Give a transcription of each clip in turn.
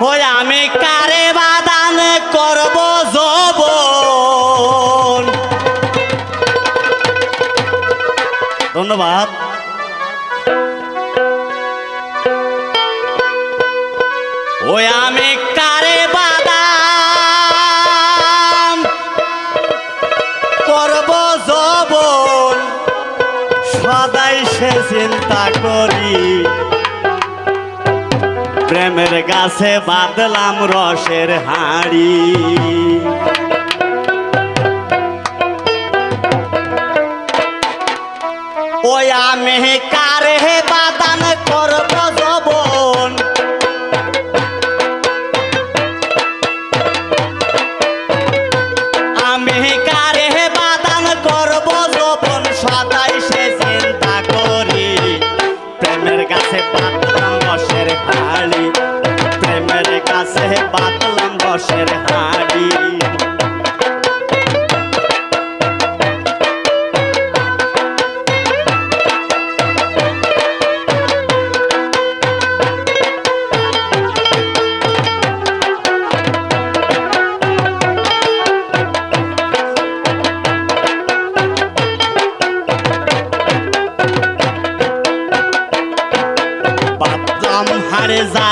ওই আমি কারে বাদান করব জব ধন্যবাদ। ওই আমি কার প্রেমের গাছে বাঁধলাম রসের হাড়ি। ওয়া আমি কারে বাদান করব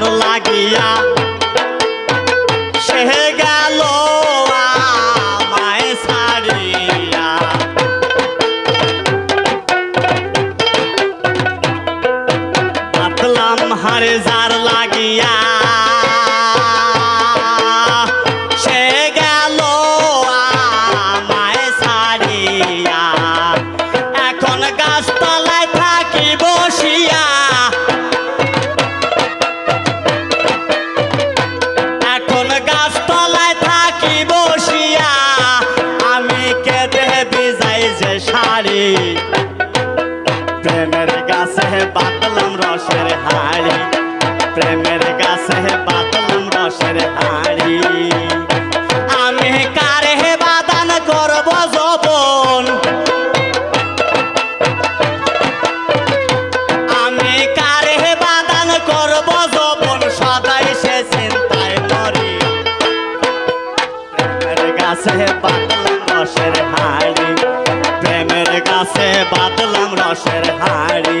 তোমার লাগিয়া। সে গেল হারে যার লাগিয়া। গাছতলা গাছে বাদলাম রসের হাড়ি।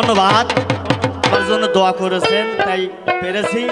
ধন্যবাদ। আমার দোয়া করেছেন তাই পেরেছি।